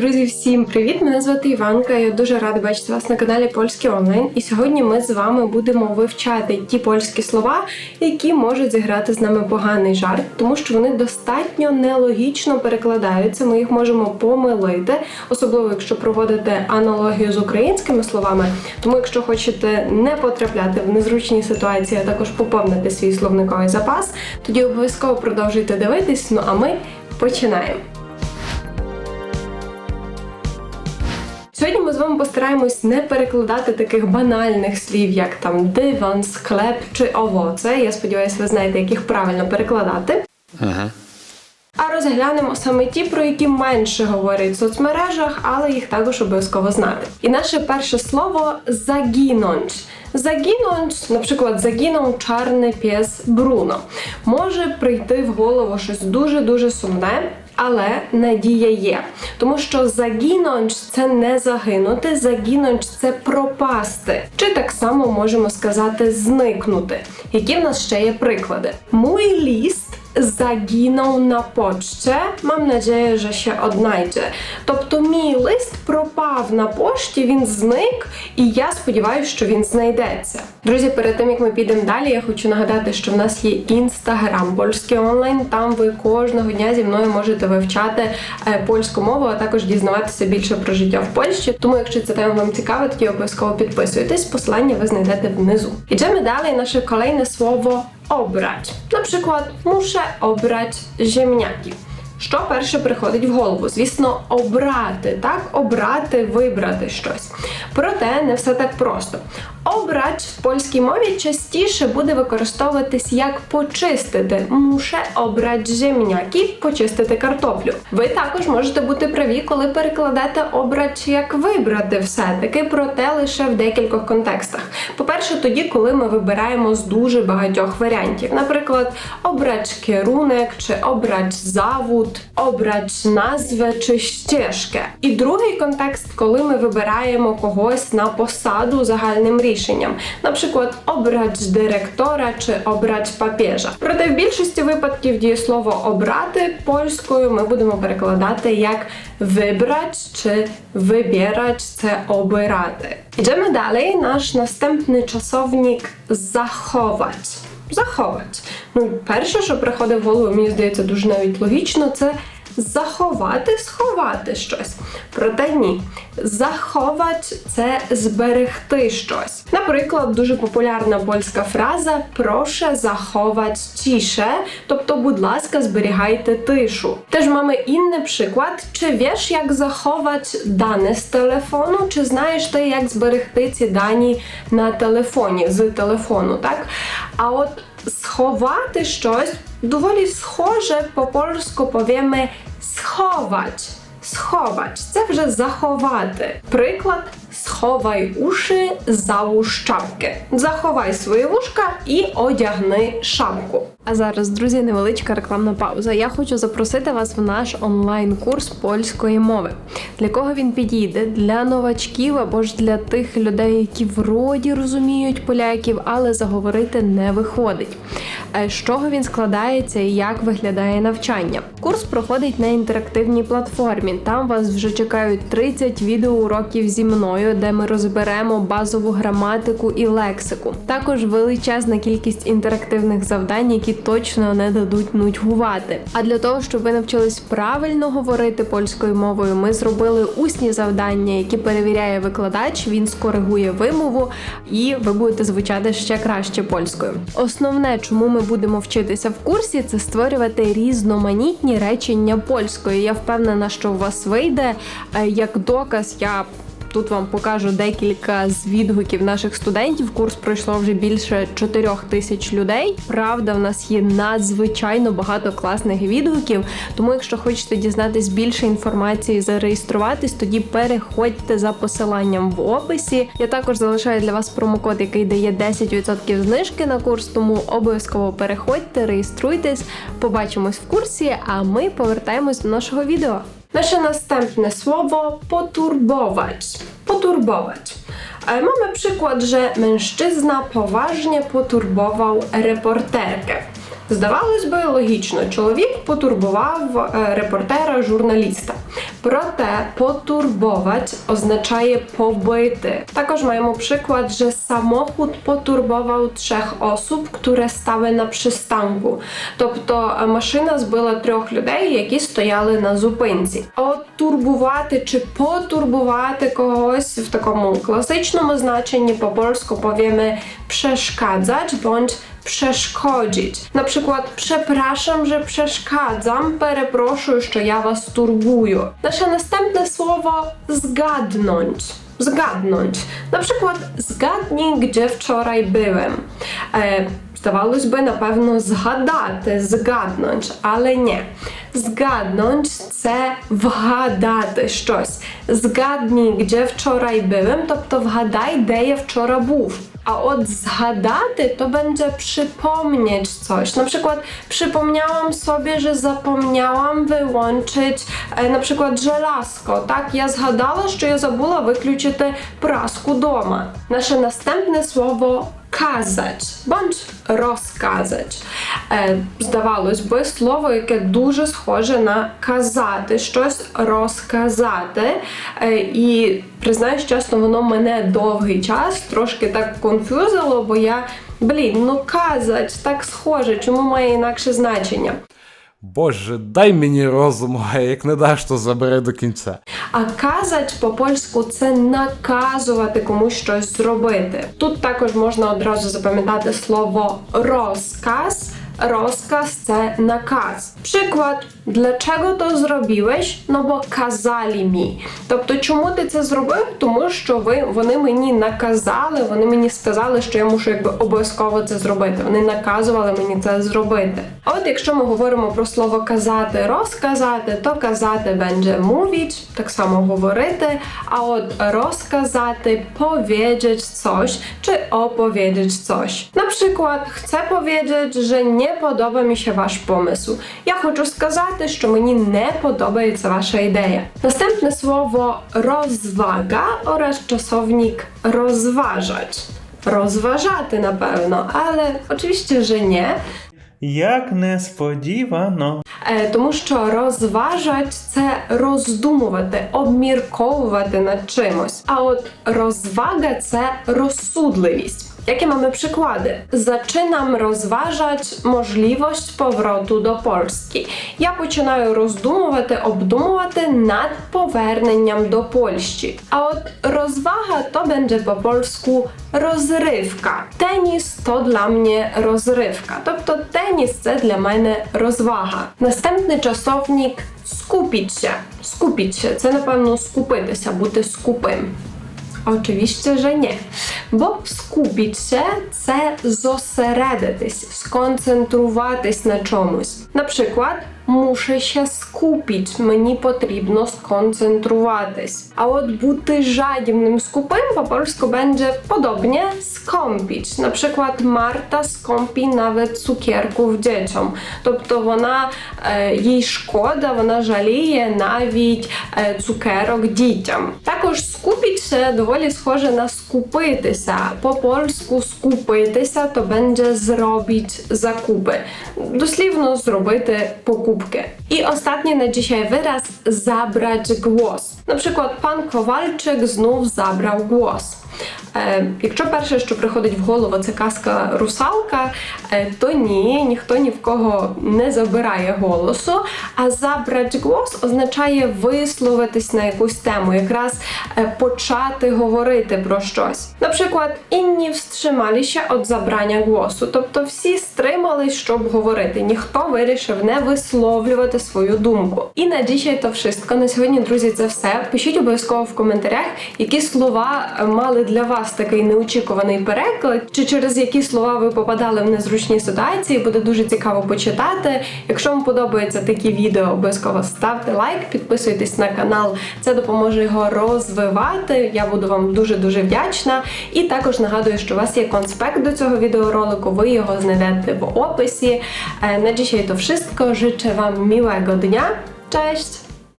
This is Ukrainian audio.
Друзі, всім привіт! Мене звати Іванка. Я дуже рада бачити вас на каналі Польський онлайн. І сьогодні ми з вами будемо вивчати ті польські слова, які можуть зіграти з нами поганий жарт, тому що вони достатньо нелогічно перекладаються. Ми їх можемо помилити, особливо якщо проводите аналогію з українськими словами. Тому, якщо хочете не потрапляти в незручні ситуації, а також поповнити свій словниковий запас, тоді обов'язково продовжуйте дивитись. Ну а ми починаємо. Вами постараємось не перекладати таких банальних слів, як там диван, склеп чи овоце. Я сподіваюся, ви знаєте, як їх правильно перекладати. А розглянемо саме ті, про які менше говорять в соцмережах, але їх також обов'язково знати. І наше перше слово загінонч. Загінонч, наприклад, загінув чарний піс Бруно. Може прийти в голову щось дуже-дуже сумне. Але надія є, тому що загінонч це не загинути, загінонч це пропасти. Чи так само можемо сказати зникнути. Які в нас ще є приклади? Мій ліст zaginął na poczcie. Mam nadzieję, że się odnajdzie. Тобто мій лист пропав на пошті, він зник, і я сподіваюся, що він знайдеться. Друзі, перед тим як ми підемо далі, я хочу нагадати, що в нас є інстаграм польський онлайн. Там ви кожного дня зі мною можете вивчати е, польську мову, а також дізнаватися більше про життя в Польщі. Тому, якщо ця тема вам цікава, тоді обов'язково підписуйтесь. Посилання ви знайдете внизу. Ідемо далі. Наше kolejne słowo obrać. На przykład muszę obrać ziemniaki. Що перше приходить в голову? Звісно, обрати, так? Обрати, вибрати щось. Проте не все так просто. Обрать в польській мові частіше буде використовуватись як почистити. Муше обрать земняки, почистити картоплю. Ви також можете бути праві, коли перекладете обрать як вибрати все-таки, проте лише в декількох контекстах. По-перше, тоді, коли ми вибираємо з дуже багатьох варіантів, наприклад, обрать керунок чи обрать завод, обрать назвę чи ścieżkę. І другий контекст, коли ми вибираємо когось на посаду загальним рішенням, наприклад, обрать директора чи обрать папіжа. Проте в більшості випадків дієслово обрати польською ми будемо перекладати як вибрать чи вибірать це обирати. Йдемо далі. Наш наступний часовник заховать. Заховать. Ну, перше, що приходить в голову, мені здається, дуже навіть логічно, це заховати, сховати щось. Проте ні. Заховать це зберегти щось. Наприклад, дуже популярна польська фраза проше заховать ciszę, тобто, будь ласка, зберігайте тишу. Теж mamy inny przykład. Чи wiesz, як заховати дане з телефону? Чи знаєш ти, як зберегти ці дані на телефоні з телефону, так? А от сховати щось доволі схоже по польську powiemy сховать. Сховач це вже заховати. Приклад сховай уші, зałóż czapkę. Заховай свої вушка і одягни шапку. А зараз, друзі, невеличка рекламна пауза. Я хочу запросити вас в наш онлайн-курс польської мови. Для кого він підійде? Для новачків або ж для тих людей, які вроді розуміють поляків, але заговорити не виходить. Е, З чого він складається і як виглядає навчання? Курс проходить на інтерактивній платформі. Там вас вже чекають 30 відеоуроків зі мною, де ми розберемо базову граматику і лексику. Також величезна кількість інтерактивних завдань, які точно не дадуть нудьгувати. А для того, щоб ви навчились правильно говорити польською мовою, ми зробили усні завдання, які перевіряє викладач. Він скоригує вимову, і ви будете звучати ще краще польською. Основне, чому ми будемо вчитися в курсі, це створювати різноманітні речення польською. Я впевнена, що у вас вийде Е, як доказ. Я Тут вам покажу декілька з відгуків наших студентів. Курс пройшло вже більше 4 тисяч людей. Правда, в нас є надзвичайно багато класних відгуків. Тому, якщо хочете дізнатись більше інформації, зареєструватись, тоді переходьте за посиланням в описі. Я також залишаю для вас промокод, який дає 10% знижки на курс. Тому обов'язково переходьте, реєструйтесь. Побачимось в курсі. А ми повертаємось до нашого відео. Nasze następne słowo poturbować. Poturbować. E, Mamy przykład, że mężczyzna poważnie poturbował reporterkę. Здавалось би, логічно, чоловік потурбував е, репортера, журналіста. Проте потурбовать означає побити. Також маємо przykład, że samochód потурбував trzech osób, które stały na przystanku. Тобто е, машина збила трьох людей, які стояли на зупинці. От турбувати чи потурбувати когось в такому класичному значенні по польsku powiemy przeszkadzać bądź przeszkodzić. Na przykład przepraszam, że przeszkadzam, перепрошую, що я вас турбую. Nasze następne słowo zgadnąć. Zgadnąć. Na przykład zgadnij, gdzie wczoraj byłem. E, Здавалось би, напевно, згадати, згаднуть, але ні. Згаднуть це вгадати щось. Згадній, де вчора byłem, тобто вгадай, де я вчора був. A od zgadати to będzie przypomnieć coś. Na przykład przypomniałam sobie, że zapomniałam wyłączyć e, na przykład żelazko. Tak, ja zgadала, що я забула виключити праску дома. Nasze następne słowo казать bądź розказать. Е, здавалось би, слово, яке дуже схоже на казати, щось розказати. Е, і признаюсь, чесно, воно мене довгий час трошки так конфюзило, бо я, блін, ну казать, так схоже, чому має інакше значення? Боже, дай мені розуму, а як не даш, то забери до кінця. А казать по польську це наказувати комусь щось зробити. Тут також можна одразу запам'ятати слово розказ. Rozkaz це наказ. Приклад, dlaczego to zrobiłeś? No bo казали mi. Тобто, чому ти це зробив? Тому що ви вони мені наказали, вони мені сказали, що я мушу якби обов'язково це зробити. Вони наказували мені це зробити. А от якщо ми говоримо про слово казати, розказати, то казати będzie mówić, так само говорити. А от розказати, powiedzieć coś czy opowiedzieć coś. Na przykład chcę powiedzieć, że nie podoba mi się wasz pomysł. Я хочу сказати, що мені не подобається ваша ідея. Настępne słowo розвага oraz czasownik. Rozważати na pewno, ale oczywiście, że nie. Як несподівано. Е, Тому що розважать це роздумувати, обмірковувати над чимось. А от розвага це розсудливість. Jakie mamy przykłady? Zaczynam rozważać możliwość powrotu do Polski. Я починаю роздумувати, обдумувати над поверненням до Польщі. А от розвага to będzie po polsku розривка. Теніс то для мене розривка. Тобто теніс це для мене розвага. Наступний часовник скупіться. Скупіться це напевно скупитися, бути скупим. Oczywiście, że nie. Bo skupić się це зосередитись, сконцентруватись на чомусь. Наприклад, muszę się skupić, мені потрібно сконцентруватись. А от бути жадібним скупим по польsku będzie podobnie skąpić. На przykład Marta skąpi nawet cukierków dzieciom. Тобто вона е, їй шкода, вона жаліє навіть е, цукерок дітям. Також скупіться доволі схоже на скупитися. По польську скупитися то będzie zrobić zakupy. Дослівно зробити покупки. І останнє на dzisiaj wyraz zabrać głos. На przykład пан Ковальчик знов забрав głos. Е, якщо перше, що приходить в голову, це казка русалка, е, то ні, ніхто ні в кого не забирає голосу. А забрати голос означає висловитись на якусь тему, якраз е, почати говорити про щось. Наприклад, wstrzymali się od zabrania głosu, тобто всі стримались, щоб говорити. Ніхто вирішив не висловлювати свою думку. І на dzisiaj то wszystko. На сьогодні, друзі, це все. Пишіть обов'язково в коментарях, які слова мали для вас такий неочікуваний переклад, чи через які слова ви попадали в незручні ситуації. Буде дуже цікаво почитати. Якщо вам подобаються такі відео, обов'язково ставте лайк, підписуйтесь на канал. Це допоможе його розвивати. Я буду вам дуже дуже вдячна. І також нагадую, що у вас є конспект до цього відеоролику. Ви його знайдете в описі. Е, На dzisiaj to wszystko. Życzę Wam miłego dnia. Cześć!